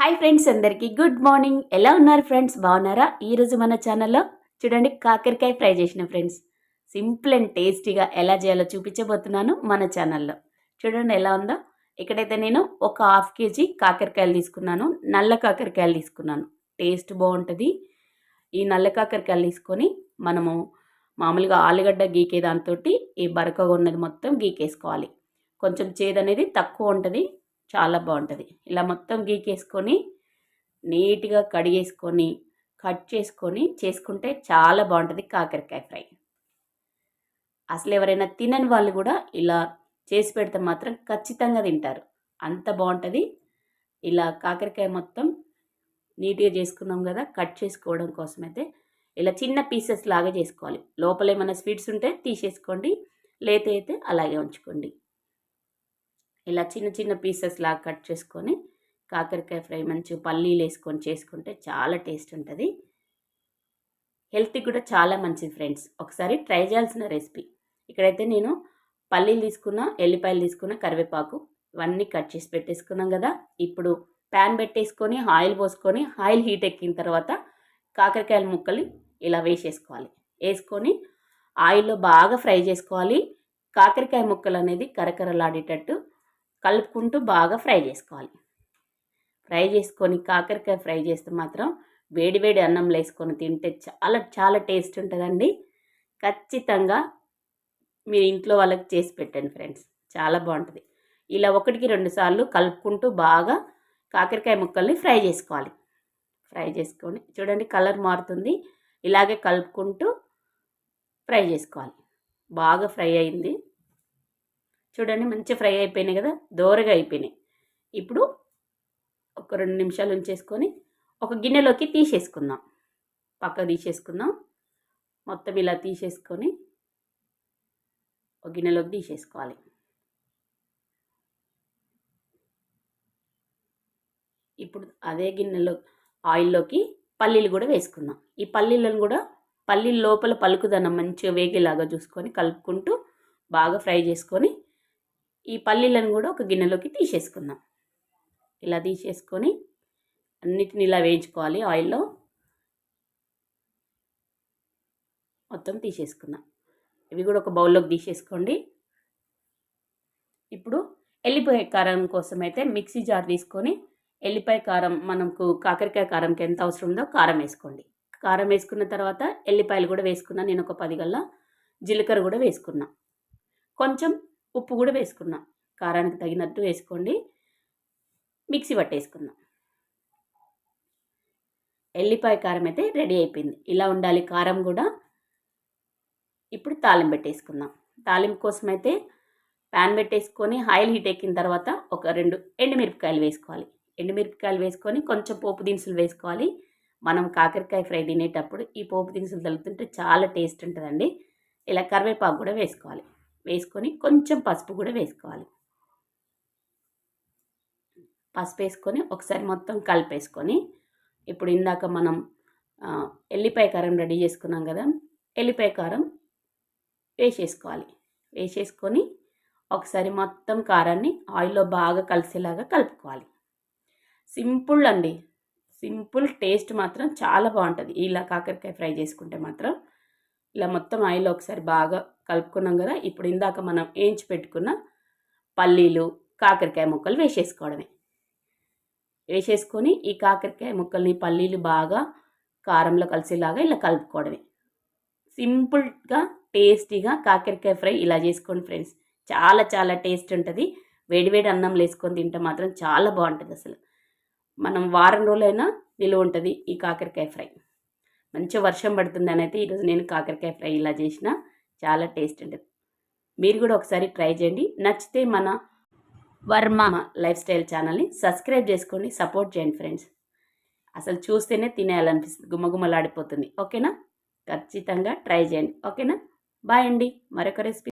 Hi friends అందరికీ good morning. ఎలా ఉన్నారు ఫ్రెండ్స్? బాగున్నారా? ఈరోజు మన ఛానల్లో చూడండి కాకరకాయ ఫ్రై చేసిన ఫ్రెండ్స్. సింపుల్ అండ్ టేస్టీగా ఎలా చేయాలో చూపించబోతున్నాను మన ఛానల్లో. చూడండి ఎలా ఉందో. ఇక్కడైతే నేను ఒక హాఫ్ కేజీ కాకరకాయలు తీసుకున్నాను. నల్ల కాకరకాయలు తీసుకున్నాను. టేస్ట్ బాగుంటుంది. ఈ నల్ల కాకరకాయలు తీసుకొని మనము మామూలుగా ఆలుగడ్డ గీకే దాంతో ఈ బరకగా ఉన్నది మొత్తం గీకేసుకోవాలి. కొంచెం చేదు అనేది తక్కువ ఉంటుంది. చాలా బాగుంటుంది. ఇలా మొత్తం గీకేసుకొని నీట్గా కడిగేసుకొని కట్ చేసుకొని చేసుకుంటే చాలా బాగుంటుంది కాకరకాయ ఫ్రై. అసలు ఎవరైనా తినని వాళ్ళు కూడా ఇలా చేసి పెడితే మాత్రం ఖచ్చితంగా తింటారు. అంత బాగుంటుంది. ఇలా కాకరకాయ మొత్తం నీట్గా చేసుకున్నాం కదా కట్ చేసుకోవడం కోసం అయితే ఇలా చిన్న పీసెస్ లాగా చేసుకోవాలి. లోపల ఏమైనా స్వీట్స్ ఉంటే తీసేసుకోండి లేత అయితే అలాగే ఉంచుకోండి. ఇలా చిన్న చిన్న పీసెస్ లాగా కట్ చేసుకొని కాకరకాయ ఫ్రై మంచి పల్లీలు వేసుకొని చేసుకుంటే చాలా టేస్ట్ ఉంటుంది. హెల్త్కి కూడా చాలా మంచిది ఫ్రెండ్స్. ఒకసారి ట్రై చేయాల్సిన రెసిపీ. ఇక్కడైతే నేను పల్లీలు తీసుకున్న ఎల్లిపాయలు తీసుకున్న కరివేపాకు ఇవన్నీ కట్ చేసి పెట్టేసుకున్నాం కదా. ఇప్పుడు ప్యాన్ పెట్టేసుకొని ఆయిల్ పోసుకొని ఆయిల్ హీట్ ఎక్కిన తర్వాత కాకరకాయల ముక్కలు ఇలా వేసేసుకోవాలి. వేసుకొని ఆయిల్లో బాగా ఫ్రై చేసుకోవాలి. కాకరకాయ ముక్కలు అనేది కరకరలాడేటట్టు కలుపుకుంటూ బాగా ఫ్రై చేసుకోవాలి. ఫ్రై చేసుకొని కాకరకాయ ఫ్రై చేస్తే మాత్రం వేడివేడి అన్నంలో వేసుకొని తింటే చాలా చాలా టేస్ట్ ఉంటుందండి. ఖచ్చితంగా మీరు ఇంట్లో వాళ్ళకి చేసి పెట్టండి ఫ్రెండ్స్. చాలా బాగుంటుంది. ఇలా ఒకటికి రెండు సార్లు కలుపుకుంటూ బాగా కాకరకాయ ముక్కల్ని ఫ్రై చేసుకోవాలి. ఫ్రై చేసుకొని చూడండి కలర్ మారుతుంది. ఇలాగే కలుపుకుంటూ ఫ్రై చేసుకోవాలి. బాగా ఫ్రై అయింది. చూడండి మంచి ఫ్రై అయిపోయినాయి కదా దోరగా అయిపోయినాయి. ఇప్పుడు ఒక రెండు నిమిషాలు ఉంచేసుకొని ఒక గిన్నెలోకి తీసేసుకుందాం. పక్క తీసేసుకుందాం. మొత్తం ఇలా తీసేసుకొని ఒక గిన్నెలోకి తీసేసుకోవాలి. ఇప్పుడు అదే గిన్నెలో ఆయిల్లోకి పల్లీలు కూడా వేసుకుందాం. ఈ పల్లీలను కూడా పల్లీల లోపల పలుకుదనం మంచిగా వేగేలాగా చూసుకొని కలుపుకుంటూ బాగా ఫ్రై చేసుకొని ఈ పల్లీలను కూడా ఒక గిన్నెలోకి తీసేసుకుందాం. ఇలా తీసేసుకొని అన్నిటిని ఇలా వేయించుకోవాలి ఆయిల్లో. మొత్తం తీసేసుకుందాం. ఇవి కూడా ఒక బౌల్లోకి తీసేసుకోండి. ఇప్పుడు ఎల్లిపాయ కారం కోసం అయితే మిక్సీ జార్ తీసుకొని ఎల్లిపాయ కారం మనకు కాకరకాయ కారంకి ఎంత అవసరం ఉందో కారం వేసుకోండి. కారం వేసుకున్న తర్వాత ఎల్లిపాయలు కూడా వేసుకున్నా నేను ఒక పది గల్లా జీలకర్ర కూడా వేసుకున్నా. కొంచెం ఉప్పు కూడా వేసుకున్నాం కారానికి తగినట్టు వేసుకోండి. మిక్సీ పట్టేసుకుందాం. ఎల్లిపాయ కారం అయితే రెడీ అయిపోయింది. ఇలా ఉండాలి కారం కూడా. ఇప్పుడు తాలింపు పెట్టేసుకుందాం. తాలింపు కోసం అయితే ప్యాన్ పెట్టేసుకొని ఆయిల్ హీట్ ఎక్కిన తర్వాత ఒక రెండు ఎండుమిరపకాయలు వేసుకోవాలి. ఎండుమిరపకాయలు వేసుకొని కొంచెం పోపు దినుసులు వేసుకోవాలి. మనం కాకరకాయ ఫ్రై తినేటప్పుడు ఈ పోపు దినుసులు తలుతుంటే చాలా టేస్ట్ ఉంటుందండి. ఇలా కరివేపాకు కూడా వేసుకోవాలి. వేసుకొని కొంచెం పసుపు కూడా వేసుకోవాలి. పసుపు వేసుకొని ఒకసారి మొత్తం కలిపేసుకొని ఇప్పుడు ఇందాక మనం ఎల్లిపాయ కారం రెడీ చేసుకున్నాం కదా ఎల్లిపాయ కారం వేసేసుకోవాలి. వేసేసుకొని ఒకసారి మొత్తం కారాన్ని ఆయిల్లో బాగా కలిసేలాగా కలుపుకోవాలి. సింపుల్ అండి. సింపుల్ టేస్ట్ మాత్రం చాలా బాగుంటుంది. ఇలా కాకరకాయ ఫ్రై చేసుకుంటే మాత్రం ఇలా మొత్తం ఆయిల్ ఒకసారి బాగా కలుపుకున్నాం కదా ఇప్పుడు ఇందాక మనం వేయించి పెట్టుకున్న పల్లీలు కాకరకాయ ముక్కలు వేసేసుకోవడమే. వేసేసుకొని ఈ కాకరకాయ ముక్కల్ని పల్లీలు బాగా కారంలో కలిసేలాగా ఇలా కలుపుకోవడమే. సింపుల్గా టేస్టీగా కాకరకాయ ఫ్రై ఇలా చేసుకోండి ఫ్రెండ్స్. చాలా చాలా టేస్ట్ ఉంటుంది. వేడివేడి అన్నం వేసుకొని తింటే మాత్రం చాలా బాగుంటుంది అసలు. మనం వారం రోజులైనా నిలువ ఉంటుంది ఈ కాకరకాయ ఫ్రై. మంచి వర్షం పడుతుంది అని అయితే ఈరోజు నేను కాకరకాయ ఫ్రై ఇలా చేసిన. చాలా టేస్ట్ ఉంటుంది మీరు కూడా ఒకసారి ట్రై చేయండి. నచ్చితే మన వర్మ లైఫ్ స్టైల్ ఛానల్ని సబ్స్క్రైబ్ చేసుకోండి సపోర్ట్ చేయండి ఫ్రెండ్స్. అసలు చూస్తేనే తినేయాలనిపిస్తుంది. గుమ్మగుమ్మలాడిపోతుంది ఓకేనా? ఖచ్చితంగా ట్రై చేయండి. ఓకేనా? బాయ్ అండి. మరొక రెసిపీ